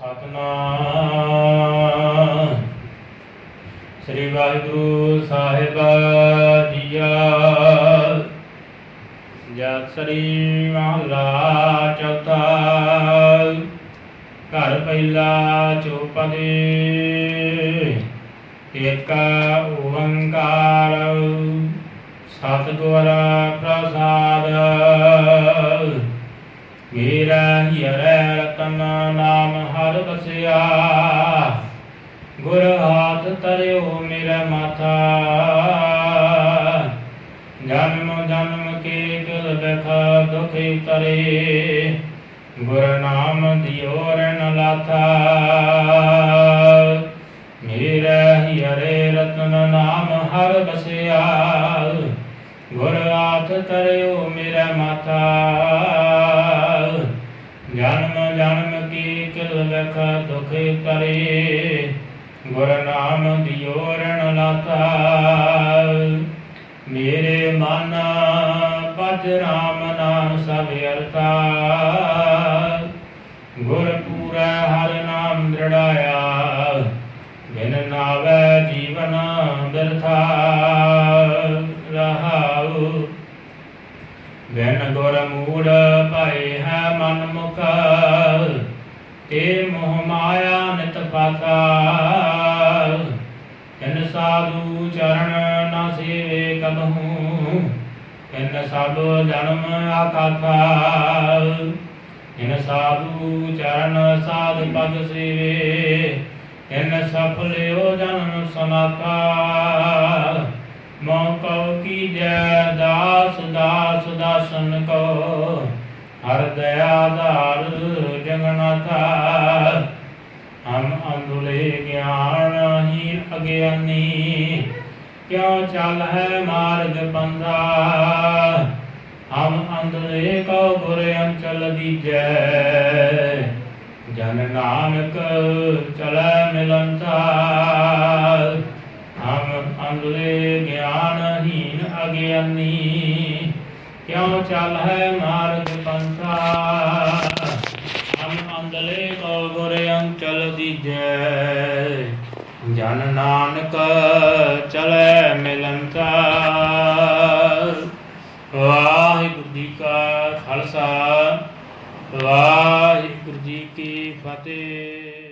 ਸਤਨਾਮ। ਸ੍ਰੀ ਵਾਹਿਗੁਰੂ ਸਾਹਿਬ ਜੀਆ। ਜਤ ਸ੍ਰੀ ਮਹਲਾ ਚੌਥਾ ਘਰ ਪਹਿਲਾ ਚੌਪਦੇ। ਏਕ ਓੰਕਾਰ। ਸਤਿਗੁਰ ਪ੍ਰਸਾਦ। ਮੇਰਾ ਹੀਰੇ ਰਤਨ ਨਾਮ ਹਰ ਬਸਿਆ ਗੁਰ ਹਾਥ ਤਰਿਓ ਮੇਰਾ ਮਾਥਾ। ਜਨਮ ਜਨਮ ਕੇ ਗਲ ਬਖ ਦੁਖ ਉਤਰੇ ਗੁਰ ਨਾਮ ਦਿਓ ਰਨ ਲਾਥਾ। ਮੇਰਾ ਹੀਰੇ ਰਤਨ ਨਾਮ ਹਰ ਬਸਿਆ ਗੁਰ ਹਾਥ ਤਰਿਓ ਮੇਰਾ ਮਾਥਾ। ਜਨਮ ਜਨਮ ਕੀ ਕਿਲ ਲਖ ਦੁਖ ਤਰੇ, ਗੁਰ ਨਾਮ ਦਿਓ ਰਣ ਲਾਤਾ। ਮੇਰੇ ਮਨ ਪਜ ਰਾਮ ਨਾਮ ਸਭ ਅਰਤਾ। ਗੁਰ ਪੂਰਾ ਹਰ ਨਾਮ ਦ੍ਰਿੜਾਇਆ, ਬਿਨ ਨਾਵੇ ਜੀਵਨ ਬਿਰਥਾ। ਬਿਨ ਗੁਰ ਮੂੜ ਭਏ ਹੈ ਮਨ ਮੁਖ ਤੇ ਮੋਹ ਮਾਇਆ ਨਿਤ ਪਾਤਾ ਇਨ ਸਾਧੂ ਚਰਨ ਨਾ ਸੇਵੇ ਕਬਹੂ ਇਨ ਸਭ ਜਨਮ ਆਕਾਥਾ ਇਨ ਸਾਧੂ ਚਰਨ ਸਾਧ ਪਦ ਸੇਵੇ ਇਨ ਸਫਲਿਓ ਜਨਮ ਸਨਾਤਾ ਮੋਹ ਕਉ ਕੀ ਜੈ ਦਇਆ ਧਾਰ ਜਗਨਾਥਾ ਹਮ ਅੰਧੁਲੇ ਗਿਆਨ ਹੀ ਅਗਿਆਨੀ। ਕਿਉ ਚੱਲ ਹੈ ਮਾਰਗ ਪੰਧਾ ਹਮ ਅੰਧਲੇ ਕੋ ਗੁਰ ਅੰਚਲ ਦੀਜੈ। ਜਨ ਨਾਨਕ ਚਲੈ ਮਿਲੰਤਾ ਹਮ ਅੰਧਲੇ ਗਿਆਨਹੀਨ ਅਗਿਆਨੀ। ਕਿਉ ਚੱਲ ਹੈ ਮਾਰਗ ਪੰਥਾ? ਹਮ ਅੰਧਲੇ ਕੋ ਗੁਰ ਅੰਚਲ ਦੀਜੈ। ਜਨ ਨਾਨਕ ਚਲੈ ਮਿਲੰਤਾ। ਵਾਹਿਗੁਰੂ ਜੀ ਕਾ ਖਾਲਸਾ। ਵਾਹਿਗੁਰੂ ਜੀ ਕੀ ਫਤਿਹ।